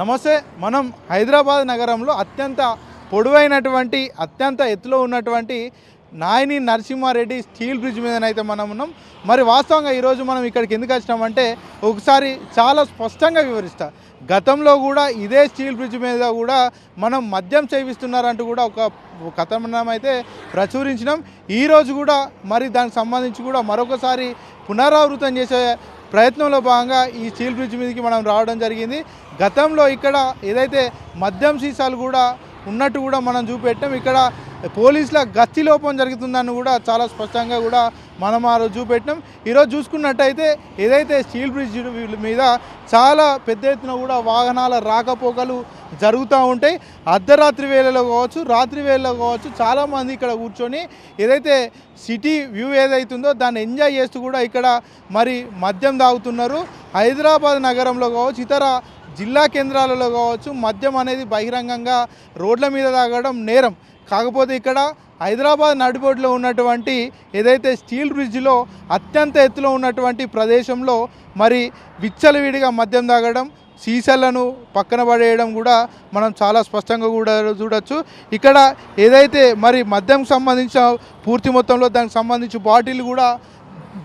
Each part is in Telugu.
నమస్తే మనం హైదరాబాద్ నగరంలో అత్యంత పొడవైనటువంటి అత్యంత ఎత్తులో ఉన్నటువంటి నాయని నరసింహారెడ్డి స్టీల్ బ్రిడ్జ్ మీదనైతే మనం ఉన్నాం. మరి వాస్తవంగా ఈరోజు మనం ఇక్కడికి ఎందుకు వచ్చినామంటే ఒకసారి చాలా స్పష్టంగా వివరిస్తా. గతంలో కూడా ఇదే స్టీల్ బ్రిడ్జ్ మీద కూడా మనం మద్యం సేవిస్తున్నారంటూ కూడా ఒక కథనం అయితే ప్రచురించినాం. ఈరోజు కూడా మరి దానికి సంబంధించి కూడా మరొకసారి పునరావృతం చేసే ప్రయత్నంలో భాగంగా ఈ స్టీల్ బ్రిడ్జ్ మీదకి మనం రావడం జరిగింది. గతంలో ఇక్కడ ఏదైతే మద్యం సీసాలు కూడా ఉన్నట్టు కూడా మనం చూపెట్టాం. ఇక్కడ పోలీసుల గస్తీ లోపం జరుగుతుందని కూడా చాలా స్పష్టంగా కూడా మనం ఆ రోజు చూపెట్టినాం ఈరోజు చూసుకున్నట్టయితే ఏదైతే స్టీల్ బ్రిడ్జ్ మీద చాలా పెద్ద ఎత్తున కూడా వాహనాల రాకపోకలు జరుగుతూ ఉంటాయి. అర్ధరాత్రి వేళలో కావచ్చు రాత్రి వేళలో కావచ్చు చాలామంది ఇక్కడ కూర్చొని ఏదైతే సిటీ వ్యూ ఏదైతుందో దాన్ని ఎంజాయ్ చేస్తూ కూడా ఇక్కడ మరి మద్యం తాగుతున్నారు. హైదరాబాద్ నగరంలో కావచ్చు ఇతర జిల్లా కేంద్రాలలో కావచ్చు మద్యం అనేది బహిరంగంగా రోడ్ల మీద తాగడం నేరం. కాకపోతే ఇక్కడ హైదరాబాద్ నడిబొడ్లో ఉన్నటువంటి ఏదైతే స్టీల్ బ్రిడ్జ్లో అత్యంత ఎత్తులో ఉన్నటువంటి ప్రదేశంలో మరి విచ్చలవిడిగా మద్యం తాగడం సీసాలను పక్కన పడేయడం కూడా మనం చాలా స్పష్టంగా కూడా చూడొచ్చు. ఇక్కడ ఏదైతే మరి మద్యం సంబంధించిన పూర్తి మొత్తంలో దానికి సంబంధించి బాటిల్ కూడా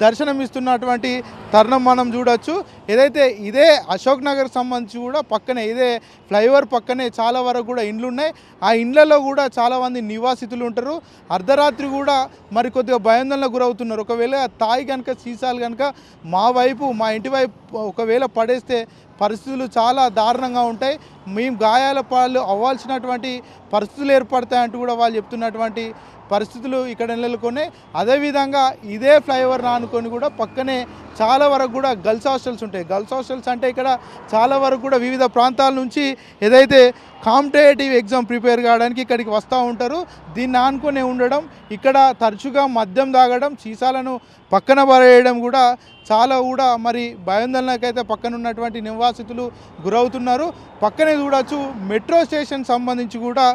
దర్శనమిస్తున్నటువంటి తరుణం మనం చూడొచ్చు. ఏదైతే ఇదే అశోక్ నగర్ సంబంధించి కూడా పక్కనే ఇదే ఫ్లైఓవర్ పక్కనే చాలా వరకు కూడా ఇండ్లు ఉన్నాయి ఆ ఇండ్లలో కూడా చాలామంది నివాసితులు ఉంటారు. అర్ధరాత్రి కూడా మరి కొద్దిగా భయాందోళనకు గురవుతున్నారు. ఒకవేళ తాయి కనుక సీసాలు కనుక మా వైపు మా ఇంటి వైపు ఒకవేళ పడేస్తే పరిస్థితులు చాలా దారుణంగా ఉంటాయి. మేము గాయాల పాలు అవ్వాల్సినటువంటి పరిస్థితులు ఏర్పడతాయంటూ కూడా వాళ్ళు చెప్తున్నటువంటి పరిస్థితులు ఇక్కడ నెలకొనే అదేవిధంగా ఇదే ఫ్లైఓవర్ నానుకొని కూడా పక్కనే చాలా వరకు కూడా గర్ల్స్ హాస్టల్స్ ఉంటాయి. గర్ల్స్ హాస్టల్స్ అంటే ఇక్కడ చాలా వరకు కూడా వివిధ ప్రాంతాల నుంచి ఏదైతే కాంపిటేటివ్ ఎగ్జామ్ ప్రిపేర్ కావడానికి ఇక్కడికి వస్తూ ఉంటారు. దీన్ని ఆనుకొని ఉండడం ఇక్కడ తరచుగా మద్యం తాగడం సీసాలను పక్కన పడేయడం కూడా చాలా కూడా మరి భయాందోళనకైతే పక్కన ఉన్నటువంటి నివాసితులు గురవుతున్నారు. పక్కనే చూడవచ్చు మెట్రో స్టేషన్ సంబంధించి కూడా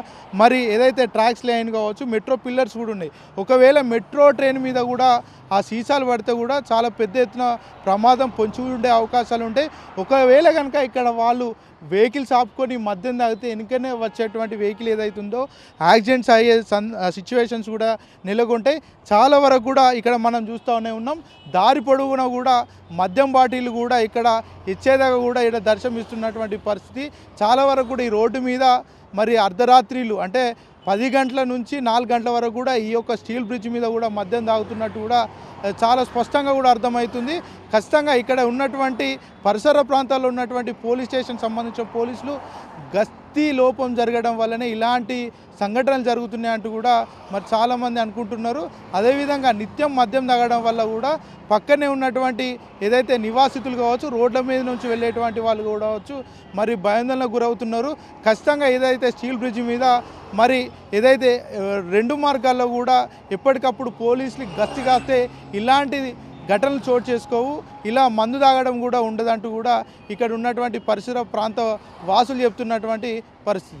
మరి ఏదైతే ట్రాక్స్ లైన్ కావచ్చు మెట్రో పిల్లర్స్ కూడా ఉన్నాయి. ఒకవేళ మెట్రో ట్రైన్ మీద కూడా ఆ సీసాలు పడితే కూడా చాలా పెద్ద ఎత్తున ప్రమాదం పొంచి ఉండే అవకాశాలు ఉంటాయి. ఒకవేళ కనుక ఇక్కడ వాళ్ళు వెహికల్స్ ఆపుకొని మద్యం తాగితే వెనుకనే వచ్చేటువంటి వెహికల్ ఏదైతుందో యాక్సిడెంట్స్ అయ్యే సన్ సిచ్యువేషన్స్ కూడా నెలకొంటాయి. చాలా వరకు కూడా ఇక్కడ మనం చూస్తూనే ఉన్నాం. దారి పొడవునా కూడా కూడా మద్యం బాటిల్ కూడా ఇక్కడ ఇచ్చేదాకా కూడా ఇక్కడ దర్శనమిస్తున్నటువంటి పరిస్థితి. చాలా వరకు కూడా ఈ రోడ్డు మీద మరి అర్ధరాత్రిలు అంటే పది గంటల నుంచి నాలుగు గంటల వరకు కూడా ఈ యొక్క స్టీల్ బ్రిడ్జ్ మీద కూడా మద్యం తాగుతున్నట్టు కూడా చాలా స్పష్టంగా కూడా అర్థమవుతుంది. ఖచ్చితంగా ఇక్కడ ఉన్నటువంటి పరిసర ప్రాంతాల్లో ఉన్నటువంటి పోలీస్ స్టేషన్ సంబంధించిన పోలీసులు గస్ గస్తీ లోపం జరగడం వల్లనే ఇలాంటి సంఘటనలు జరుగుతున్నాయి అంటూ కూడా మరి చాలామంది అనుకుంటున్నారు. అదేవిధంగా నిత్యం మద్యం తాగడం వల్ల కూడా పక్కనే ఉన్నటువంటి ఏదైతే నివాసితులు కావచ్చు రోడ్ల మీద నుంచి వెళ్ళేటువంటి వాళ్ళు కూడా కావచ్చు మరి భయాందోళనకు గురవుతున్నారు. ఖచ్చితంగా ఏదైతే స్టీల్ బ్రిడ్జ్ మీద మరి ఏదైతే రెండు మార్గాల్లో కూడా ఎప్పటికప్పుడు పోలీసులు గస్తీ కాస్తే ఇలాంటి ఘటనలు చోటు చేసుకోవు. ఇలా మందు తాగడం కూడా ఉండదంటూ కూడా ఇక్కడ ఉన్నటువంటి పరిసర ప్రాంత వాసులు చెప్తున్నటువంటి పరిస్థితి.